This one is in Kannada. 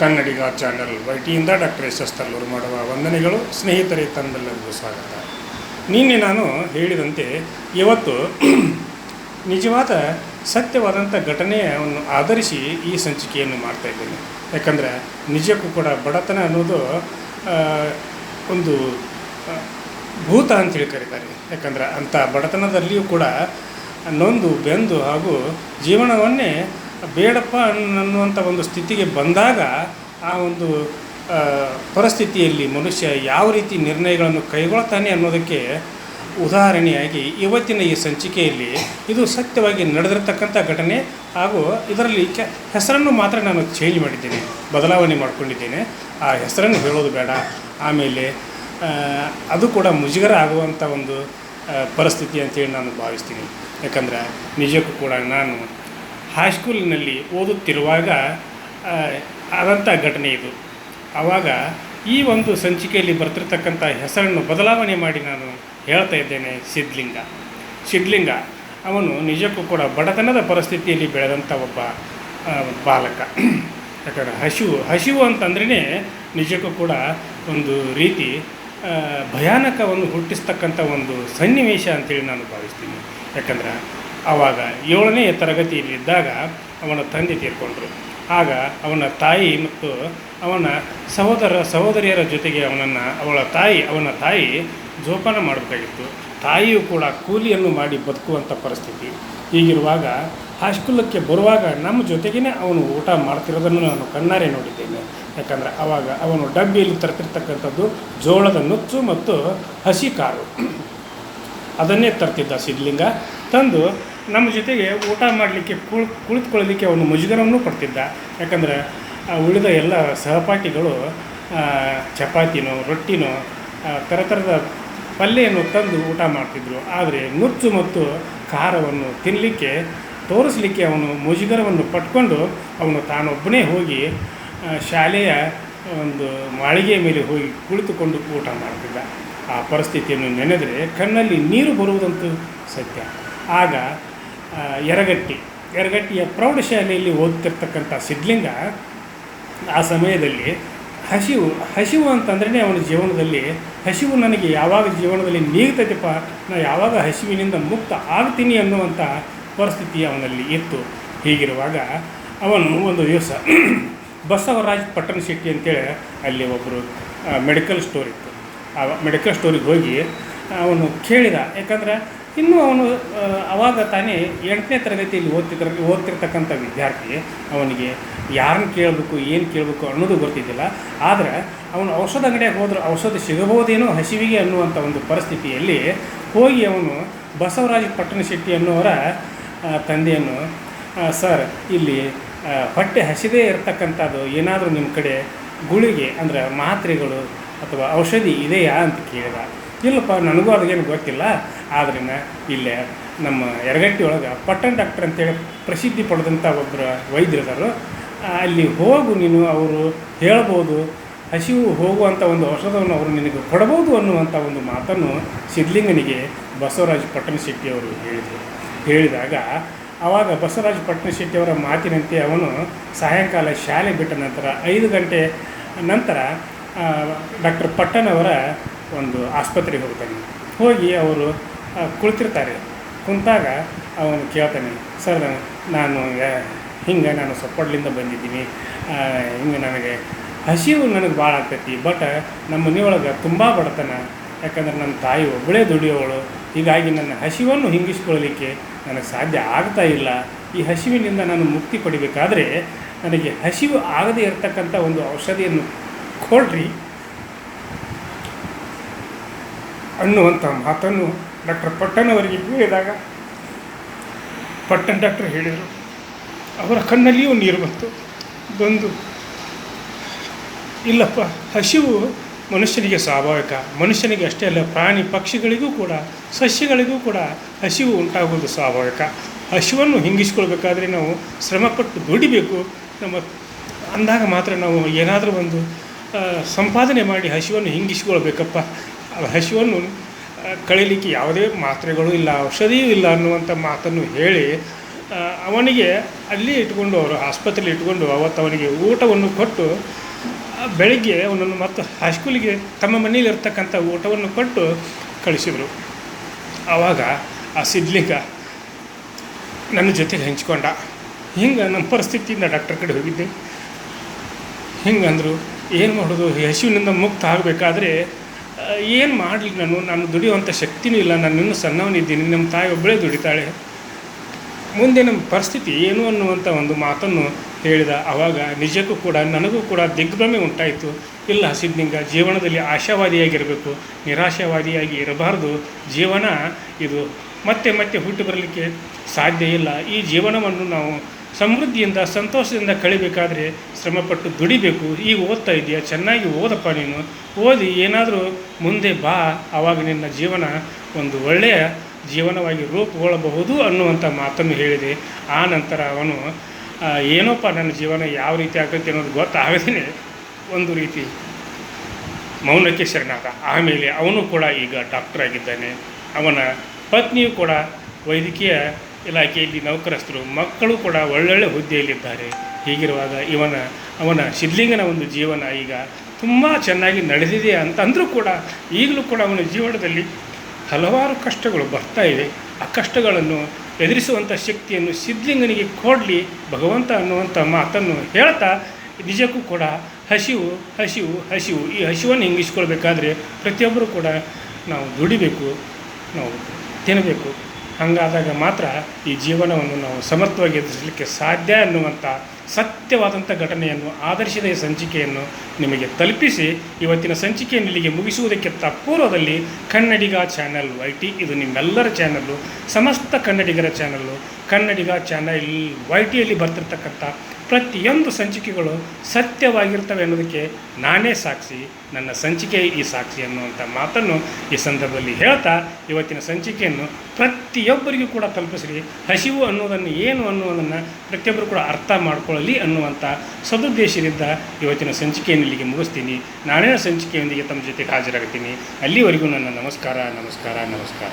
ಕನ್ನಡಿಗ ಚಾನಲ್ ವೈಟಿಯಿಂದ ಡಾಕ್ಟರ್ ಎಸ್ ಎಸ್ ತಲ್ಲೂರು ಮಾಡುವ ವಂದನೆಗಳು, ಸ್ನೇಹಿತರೇ ತಮ್ಮೆಲ್ಲರಿಗೂ ಸ್ವಾಗತ. ನಿನ್ನೆ ನಾನು ಹೇಳಿದಂತೆ ಇವತ್ತು ನಿಜವಾದ ಸತ್ಯವಾದಂಥ ಘಟನೆಯನ್ನು ಆಧರಿಸಿ ಈ ಸಂಚಿಕೆಯನ್ನು ಮಾಡ್ತಾ ಇದ್ದೇನೆ. ಯಾಕಂದರೆ ನಿಜಕ್ಕೂ ಕೂಡ ಬಡತನ ಅನ್ನೋದು ಒಂದು ಭೂತ ಅಂತೇಳಿ ಕರೀತಾರೆ ಯಾಕಂದ್ರೆ ಅಂಥ ಬಡತನದಲ್ಲಿಯೂ ಕೂಡ ನೊಂದು, ಬೆಂದು ಹಾಗೂ ಜೀವನವನ್ನೇ ಬೇಡಪ್ಪ ಅನ್ನುವಂಥ ಒಂದು ಸ್ಥಿತಿಗೆ ಬಂದಾಗ ಆ ಒಂದು ಪರಿಸ್ಥಿತಿಯಲ್ಲಿ ಮನುಷ್ಯ ಯಾವ ರೀತಿ ನಿರ್ಣಯಗಳನ್ನು ಕೈಗೊಳ್ತಾನೆ ಅನ್ನೋದಕ್ಕೆ ಉದಾಹರಣೆಯಾಗಿ ಇವತ್ತಿನ ಈ ಸಂಚಿಕೆಯಲ್ಲಿ ಇದು ಸತ್ಯವಾಗಿ ನಡೆದಿರತಕ್ಕಂಥ ಘಟನೆ ಹಾಗೂ ಇದರಲ್ಲಿ ಕೆ, ಹೆಸರನ್ನು ಮಾತ್ರ ನಾನು ಚೇಂಜ್ ಮಾಡಿದ್ದೇನೆ, ಬದಲಾವಣೆ ಮಾಡಿಕೊಂಡಿದ್ದೇನೆ. ಆ ಹೆಸರನ್ನು ಹೇಳೋದು ಬೇಡ. ಆಮೇಲೆ ಅದು ಕೂಡ ಮುಜುಗರ ಆಗುವಂಥ ಒಂದು ಪರಿಸ್ಥಿತಿ ಅಂತೇಳಿ ನಾನು ಭಾವಿಸ್ತೀನಿ. ಯಾಕಂದರೆ ನಿಜಕ್ಕೂ ಕೂಡ ನಾನು ಹೈಸ್ಕೂಲಿನಲ್ಲಿ ಓದುತ್ತಿರುವಾಗ ಆದಂಥ ಘಟನೆ ಇದು. ಆವಾಗ ಈ ಒಂದು ಸಂಚಿಕೆಯಲ್ಲಿ ಬರ್ತಿರ್ತಕ್ಕಂಥ ಹೆಸರನ್ನು ಬದಲಾವಣೆ ಮಾಡಿ ನಾನು ಹೇಳ್ತಾ ಇದ್ದೇನೆ ಸಿದ್ಲಿಂಗ. ಸಿದ್ಲಿಂಗ ಅವನು ನಿಜಕ್ಕೂ ಕೂಡ ಬಡತನದ ಪರಿಸ್ಥಿತಿಯಲ್ಲಿ ಬೆಳೆದಂಥ ಒಬ್ಬ ಬಾಲಕ. ಯಾಕಂದರೆ ಹಸಿವು ಹಸಿವು ಅಂತಂದ್ರೇ ನಿಜಕ್ಕೂ ಕೂಡ ಒಂದು ರೀತಿ ಭಯಾನಕವನ್ನು ಹುಟ್ಟಿಸ್ತಕ್ಕಂಥ ಒಂದು ಸನ್ನಿವೇಶ ಅಂತೇಳಿ ನಾನು ಭಾವಿಸ್ತೀನಿ. ಯಾಕಂದ್ರೆ ಆವಾಗ ಏಳನೇ ತರಗತಿಯಲ್ಲಿದ್ದಾಗ ಅವನ ತಂದೆ ತೀರ್ಕೊಂಡ್ರು. ಆಗ ಅವನ ತಾಯಿ ಮತ್ತು ಅವನ ಸಹೋದರ ಸಹೋದರಿಯರ ಜೊತೆಗೆ ಅವನನ್ನು, ಅವಳ ತಾಯಿ, ಅವನ ತಾಯಿ ಜೋಪಾನ ಮಾಡಬೇಕಾಗಿತ್ತು. ತಾಯಿಯೂ ಕೂಡ ಕೂಲಿಯನ್ನು ಮಾಡಿ ಬದುಕುವಂಥ ಪರಿಸ್ಥಿತಿ. ಹೀಗಿರುವಾಗ ಹಾಸ್ಕೂಲಕ್ಕೆ ಬರುವಾಗ ನಮ್ಮ ಜೊತೆಗೇ ಅವನು ಊಟ ಮಾಡ್ತಿರೋದನ್ನು ನಾನು ಕಣ್ಣಾರೆ ನೋಡಿದ್ದೇನೆ. ಯಾಕಂದರೆ ಆವಾಗ ಅವನು ಡಬ್ಬಿಯಲ್ಲಿ ತರ್ತಿರ್ತಕ್ಕಂಥದ್ದು ಜೋಳದ ನುಚ್ಚು ಮತ್ತು ಹಸಿ ಕಾರು ಅದನ್ನೇ ತರ್ತಿದ್ದ ಸಿದ್ಲಿಂಗ ತಂದು ನಮ್ಮ ಜೊತೆಗೆ ಊಟ ಮಾಡಲಿಕ್ಕೆ ಕುಳ್, ಕುಳಿತುಕೊಳ್ಳಲಿಕ್ಕೆ ಅವನು ಮುಜುಗರವನ್ನು ಕೊಡ್ತಿದ್ದ. ಯಾಕಂದರೆ ಉಳಿದ ಎಲ್ಲ ಸಹಪಾಠಿಗಳು ಚಪಾತಿನೋ, ರೊಟ್ಟಿನೋ ಥರ ಥರದ ಪಲ್ಯವನ್ನು ತಂದು ಊಟ ಮಾಡ್ತಿದ್ರು. ಆದರೆ ನುಚ್ಚು ಮತ್ತು ಖಾರವನ್ನು ತಿನ್ನಲಿಕ್ಕೆ ತೋರಿಸಲಿಕ್ಕೆ ಅವನು ಮುಜುಗರವನ್ನು ಪಟ್ಕೊಂಡು ಅವನು ತಾನೊಬ್ಬನೇ ಹೋಗಿ ಶಾಲೆಯ ಒಂದು ಮಾಳಿಗೆಯ ಮೇಲೆ ಹೋಗಿ ಕುಳಿತುಕೊಂಡು ಊಟ ಮಾಡ್ತಿದ್ದ. ಆ ಪರಿಸ್ಥಿತಿಯನ್ನು ನೆನೆದರೆ ಕಣ್ಣಲ್ಲಿ ನೀರು ಬರುವುದಂತೂ ಸತ್ಯ. ಆಗ ಯರಗಟ್ಟಿ. ಎರಗಟ್ಟಿಯ ಪ್ರೌಢಶಾಲೆಯಲ್ಲಿ ಓದ್ತಿರ್ತಕ್ಕಂಥ ಸಿದ್ಲಿಂಗ ಆ ಸಮಯದಲ್ಲಿ ಹಸಿವು ಹಸಿವು ಅಂತಂದ್ರೆ ಅವನ ಜೀವನದಲ್ಲಿ ಹಸಿವು ನನಗೆ ಯಾವಾಗ ಜೀವನದಲ್ಲಿ ನೀಗ್ತೈತಪ್ಪ, ನಾ ಯಾವಾಗ ಹಸಿವಿನಿಂದ ಮುಕ್ತ ಆಗ್ತೀನಿ ಅನ್ನುವಂಥ ಪರಿಸ್ಥಿತಿ ಅವನಲ್ಲಿ ಇತ್ತು. ಹೀಗಿರುವಾಗ ಅವನು ಒಂದು ದಿವಸ ಬಸವರಾಜ್ ಪಟ್ಟಣ ಶೆಟ್ಟಿ ಅಂತೇಳಿ ಅಲ್ಲಿ ಒಬ್ಬರು ಮೆಡಿಕಲ್ ಸ್ಟೋರ್ ಇತ್ತು. ಆ ಮೆಡಿಕಲ್ ಸ್ಟೋರಿಗೆ ಹೋಗಿ ಅವನು ಕೇಳಿದ, ಯಾಕಂದ್ರೆ ಇನ್ನೂ ಅವನು ಅವಾಗ ತಾನೇ ಎಂಟನೇ ತರಗತಿಯಲ್ಲಿ ಓದ್ತಿದ್ರ, ಓದ್ತಿರ್ತಕ್ಕಂಥ ವಿದ್ಯಾರ್ಥಿ ಅವನಿಗೆ ಯಾರನ್ನು ಕೇಳಬೇಕು, ಏನು ಕೇಳಬೇಕು ಅನ್ನೋದು ಗೊತ್ತಿದ್ದಿಲ್ಲ. ಆದರೆ ಅವನು ಔಷಧ ಅಂಗಡಿಯಾಗ ಹೋದ್ರೆ ಔಷಧ ಸಿಗಬಹುದೇನೋ ಹಸಿವಿಗೆ ಅನ್ನುವಂಥ ಒಂದು ಪರಿಸ್ಥಿತಿಯಲ್ಲಿ ಹೋಗಿ ಅವನು ಬಸವರಾಜ ಪಟ್ಟಣ ಶೆಟ್ಟಿ ಅನ್ನುವರ ತಂದೆಯನ್ನು ಸರ್, ಇಲ್ಲಿ ಹೊಟ್ಟೆ ಹಸಿದೇ ಇರತಕ್ಕಂಥದ್ದು ಏನಾದರೂ ನಿಮ್ಮ ಕಡೆ ಗುಳಿಗೆ, ಅಂದರೆ ಮಾತ್ರೆಗಳು ಅಥವಾ ಔಷಧಿ ಇದೆಯಾ? ಅಂತ ಕೇಳಿದ. ಇಲ್ಲಪ್ಪ ನನಗೂ ಅದೇನು ಗೊತ್ತಿಲ್ಲ. ಆದ್ದರಿಂದ ಇಲ್ಲೇ ನಮ್ಮ ಯರಗಟ್ಟಿ ಒಳಗೆ ಪಟ್ಟಣ ಡಾಕ್ಟರ್ ಅಂತೇಳಿ ಪ್ರಸಿದ್ಧಿ ಪಡೆದಂಥ ಒಬ್ಬರು ವೈದ್ಯರಿದ್ದಾರೆ ಅಲ್ಲಿ ಹೋಗು ನೀನು, ಅವರು ಹೇಳ್ಬೋದು, ಹಸಿವು ಹೋಗುವಂಥ ಒಂದು ಔಷಧವನ್ನು ಅವರು ನಿನಗೆ ಕೊಡಬಹುದು ಅನ್ನುವಂಥ ಒಂದು ಮಾತನ್ನು ಸಿದ್ಧಲಿಂಗನಿಗೆ ಬಸವರಾಜ ಪಟ್ಟಣ ಶೆಟ್ಟಿಯವರು ಹೇಳಿದರು. ಹೇಳಿದಾಗ ಆವಾಗ ಬಸವರಾಜ ಪಟ್ಟಣ ಶೆಟ್ಟಿಯವರ ಮಾತಿನಂತೆ ಅವನು ಸಾಯಂಕಾಲ ಶಾಲೆ ಬಿಟ್ಟ ನಂತರ ಐದು ಗಂಟೆ ನಂತರ ಡಾಕ್ಟರ್ ಪಟ್ಟಣವರ ಒಂದು ಆಸ್ಪತ್ರೆಗೆ ಹೋಗ್ತಾನೆ. ಹೋಗಿ ಅವರು ಕುಳಿತಿರ್ತಾರೆ. ಕುಂತಾಗ ಅವನು ಕೇಳ್ತಾನೆ, ಸರ್, ನಾನು ಹಿಂಗೆ ನಾನು ಸೊಪ್ಪಡ್ಲಿಂದ ಬಂದಿದ್ದೀನಿ. ಹಿಂಗೆ ನನಗೆ ಹಸಿವು ನನಗೆ ಭಾಳ ಆಗ್ತೈತಿ ಬಟ್ ನಮ್ಮ ಮನೆಯೊಳಗೆ ತುಂಬ ಬಡತನ. ಯಾಕಂದ್ರೆ ನನ್ನ ತಾಯಿ ಒಬ್ಬಳೇ ದುಡಿಯೋವಳು. ಹೀಗಾಗಿ ನನ್ನ ಹಸಿವನ್ನು ಹಿಂಗಿಸ್ಕೊಳ್ಳಲಿಕ್ಕೆ ನನಗೆ ಸಾಧ್ಯ ಆಗ್ತಾ ಇಲ್ಲ. ಈ ಹಸಿವಿನಿಂದ ನಾನು ಮುಕ್ತಿ ಪಡಿಬೇಕಾದ್ರೆ ನನಗೆ ಹಸಿವು ಆಗದೇ ಇರತಕ್ಕಂಥ ಒಂದು ಔಷಧಿಯನ್ನು ಕೊಡ್ರಿ. ಅನ್ನುವಂಥ ಮಾತನ್ನು ಡಾಕ್ಟರ್ ಪಟ್ಟಣವರಿಗೆ ಹೇಳಿದಾಗ ಪಟ್ಟಣ ಡಾಕ್ಟರ್ ಹೇಳಿದರು, ಅವರ ಕಣ್ಣಲ್ಲಿಯೂ ನೀರು ಬಂತು. ಬಂದು, ಇಲ್ಲಪ್ಪ, ಹಸಿವು ಮನುಷ್ಯನಿಗೆ ಸ್ವಾಭಾವಿಕ, ಮನುಷ್ಯನಿಗೆ ಅಷ್ಟೇ ಅಲ್ಲ, ಪ್ರಾಣಿ ಪಕ್ಷಿಗಳಿಗೂ ಕೂಡ, ಸಸ್ಯಗಳಿಗೂ ಕೂಡ ಹಸಿವು ಉಂಟಾಗುವುದು ಸ್ವಾಭಾವಿಕ. ಹಸಿವನ್ನು ಹಿಂಗಿಸ್ಕೊಳ್ಬೇಕಾದ್ರೆ ನಾವು ಶ್ರಮಪಟ್ಟು ದುಡಿಬೇಕು. ನಮ್ಮ ಅಂದಾಗ ಮಾತ್ರ ನಾವು ಏನಾದರೂ ಒಂದು ಸಂಪಾದನೆ ಮಾಡಿ ಹಸಿವನ್ನು ಹಿಂಗಿಸ್ಕೊಳ್ಬೇಕಪ್ಪ. ಹಸಿವನ್ನು ಕಳೀಲಿಕ್ಕೆ ಯಾವುದೇ ಮಾತ್ರೆಗಳು ಇಲ್ಲ, ಔಷಧಿಯೂ ಇಲ್ಲ ಅನ್ನುವಂಥ ಮಾತನ್ನು ಹೇಳಿ ಅವನಿಗೆ ಅಲ್ಲಿ ಇಟ್ಕೊಂಡು ಅವರು, ಆಸ್ಪತ್ರೆಯಲ್ಲಿ ಇಟ್ಕೊಂಡು ಅವತ್ತು ಅವನಿಗೆ ಊಟವನ್ನು ಕೊಟ್ಟು ಬೆಳಿಗ್ಗೆ ಅವನನ್ನು ಮತ್ತು ಹೈಸ್ಕೂಲಿಗೆ ತಮ್ಮ ಮನೆಯಲ್ಲಿರ್ತಕ್ಕಂಥ ಊಟವನ್ನು ಕೊಟ್ಟು ಕಳಿಸಿದರು. ಆವಾಗ ಆ ಸಿದ್ಲಿಂಗ ನನ್ನ ಜೊತೆಗೆ ಹಂಚ್ಕೊಂಡ. ಹಿಂಗೆ ನಮ್ಮ ಪರಿಸ್ಥಿತಿಯಿಂದ ಡಾಕ್ಟರ್ ಕಡೆ ಹೋಗಿದ್ದೆ. ಹಿಂಗಂದರು, ಏನು ಮಾಡೋದು ಹಸಿವಿನಿಂದ ಮುಕ್ತ ಆಗಬೇಕಾದ್ರೆ ಏನು ಮಾಡಲಿ ನಾನು? ನಾನು ದುಡಿಯುವಂಥ ಶಕ್ತಿನೂ ಇಲ್ಲ. ನಾನು ಇನ್ನೂ ಸಣ್ಣವನಿದ್ದೀನಿ. ನಮ್ಮ ತಾಯಿ ಒಬ್ಬಳೇ ದುಡಿತಾಳೆ. ಮುಂದೆ ನಮ್ಮ ಪರಿಸ್ಥಿತಿ ಏನು ಅನ್ನುವಂಥ ಒಂದು ಮಾತನ್ನು ಹೇಳಿದ ಆವಾಗ ನಿಜಕ್ಕೂ ಕೂಡ ನನಗೂ ಕೂಡ ದಿಗ್ಭ್ರಮೆ ಉಂಟಾಯಿತು. ಇಲ್ಲ ಸಿದ್ಧಿಂಗ ಜೀವನದಲ್ಲಿ ಆಶಾವಾದಿಯಾಗಿರಬೇಕು. ನಿರಾಶಾವಾದಿಯಾಗಿ ಇರಬಾರ್ದು. ಜೀವನ ಇದು. ಮತ್ತೆ ಮತ್ತೆ ಹುಟ್ಟು ಬರಲಿಕ್ಕೆ ಸಾಧ್ಯ ಇಲ್ಲ. ಈ ಜೀವನವನ್ನು ನಾವು ಸಮೃದ್ಧಿಯಿಂದ, ಸಂತೋಷದಿಂದ ಕಳಿಬೇಕಾದ್ರೆ ಶ್ರಮಪಟ್ಟು ದುಡಿಬೇಕು. ಈಗ ಓದ್ತಾ ಇದೆಯಾ ಚೆನ್ನಾಗಿ ಓದಪ್ಪ ನೀನು. ಓದಿ, ಏನಾದರೂ ಮುಂದೆ ಬಾ. ಆವಾಗ ನಿನ್ನ ಜೀವನ ಒಂದು ಒಳ್ಳೆಯ ಜೀವನವಾಗಿ ರೂಪುಗೊಳ್ಳಬಹುದು ಅನ್ನುವಂಥ ಮಾತನ್ನು ಹೇಳಿದೆ. ಆ ನಂತರ ಅವನು ಏನೋಪ್ಪ ನನ್ನ ಜೀವನ ಯಾವ ರೀತಿ ಆಗುತ್ತೆ ಅನ್ನೋದು ಗೊತ್ತಾಗದೇ ಒಂದು ರೀತಿ ಮೌನಕ್ಕೆ ಶರಣಾದ. ಆಮೇಲೆ ಅವನು ಕೂಡ ಈಗ ಡಾಕ್ಟರ್ ಆಗಿದ್ದಾನೆ. ಅವನ ಪತ್ನಿಯು ಕೂಡ ವೈದ್ಯಕೀಯ ಇಲಾಖೆಯಲ್ಲಿ ನೌಕರಸ್ಥರು, ಮಕ್ಕಳು ಕೂಡ ಒಳ್ಳೊಳ್ಳೆ ಹುದ್ದೆಯಲ್ಲಿದ್ದಾರೆ. ಹೀಗಿರುವಾಗ ಇವನ, ಅವನ ಸಿದ್ಲಿಂಗನ ಒಂದು ಜೀವನ ಈಗ ತುಂಬ ಚೆನ್ನಾಗಿ ನಡೆದಿದೆ ಅಂತಂದರೂ ಕೂಡ ಈಗಲೂ ಕೂಡ ಅವನ ಜೀವನದಲ್ಲಿ ಹಲವಾರು ಕಷ್ಟಗಳು ಬರ್ತಾ ಇವೆ ಆ ಕಷ್ಟಗಳನ್ನು ಎದುರಿಸುವಂಥ ಶಕ್ತಿಯನ್ನು ಸಿದ್ಲಿಂಗನಿಗೆ ಕೊಡಲಿ ಭಗವಂತ ಅನ್ನುವಂಥ ಮಾತನ್ನು ಹೇಳ್ತಾ ನಿಜಕ್ಕೂ ಕೂಡ ಹಸಿವು ಹಸಿವು ಹಸಿವು, ಈ ಹಸಿವನ್ನು ಹಿಂಗಿಸ್ಕೊಳ್ಬೇಕಾದ್ರೆ ಪ್ರತಿಯೊಬ್ಬರೂ ಕೂಡ ನಾವು ದುಡಿಬೇಕು, ನಾವು ತಿನ್ನಬೇಕು. ಹಾಗಾದಾಗ ಮಾತ್ರ ಈ ಜೀವನವನ್ನು ನಾವು ಸಮರ್ಥವಾಗಿ ಎದುರಿಸಲಿಕ್ಕೆ ಸಾಧ್ಯ ಅನ್ನುವಂಥ ಸತ್ಯವಾದಂಥ ಘಟನೆಯನ್ನು, ಆದರ್ಶದ ಸಂಚಿಕೆಯನ್ನು ನಿಮಗೆ ತಲುಪಿಸಿ, ಇವತ್ತಿನ ಸಂಚಿಕೆಯನ್ನು ಇಲ್ಲಿಗೆ ಮುಗಿಸುವುದಕ್ಕಿಂತ ಪೂರ್ವದಲ್ಲಿ ಕನ್ನಡಿಗ ಚಾನಲ್ ವೈ ಟಿ ಇದು ನಿಮ್ಮೆಲ್ಲರ ಚಾನಲ್ಲು, ಸಮಸ್ತ ಕನ್ನಡಿಗರ ಚಾನಲ್ಲು, ಕನ್ನಡಿಗ ಚಾನಲ್ ವೈ ಟಿಯಲ್ಲಿ ಬರ್ತಿರ್ತಕ್ಕಂಥ ಪ್ರತಿಯೊಂದು ಸಂಚಿಕೆಗಳು ಸತ್ಯವಾಗಿರ್ತವೆ ಅನ್ನೋದಕ್ಕೆ ನಾನೇ ಸಾಕ್ಷಿ, ನನ್ನ ಸಂಚಿಕೆ ಈ ಸಾಕ್ಷಿ ಅನ್ನುವಂಥ ಮಾತನ್ನು ಈ ಸಂದರ್ಭದಲ್ಲಿ ಹೇಳ್ತಾ, ಇವತ್ತಿನ ಸಂಚಿಕೆಯನ್ನು ಪ್ರತಿಯೊಬ್ಬರಿಗೂ ಕೂಡ ತಲುಪಿಸ್ರಿ. ಹಸಿವು ಅನ್ನೋದನ್ನು ಏನು ಅನ್ನೋದನ್ನು ಪ್ರತಿಯೊಬ್ಬರು ಕೂಡ ಅರ್ಥ ಮಾಡ್ಕೊಳ್ಳಲಿ ಅನ್ನುವಂಥ ಸದುದ್ದೇಶದಿಂದ ಇವತ್ತಿನ ಸಂಚಿಕೆಯನ್ನು ಇಲ್ಲಿಗೆ ಮುಗಿಸ್ತೀನಿ. ನಾಳೆಯ ಸಂಚಿಕೆಯೊಂದಿಗೆ ತಮ್ಮ ಜೊತೆಗೆ ಹಾಜರಾಗ್ತೀನಿ. ಅಲ್ಲಿವರೆಗೂ ನನ್ನ ನಮಸ್ಕಾರ ನಮಸ್ಕಾರ ನಮಸ್ಕಾರ.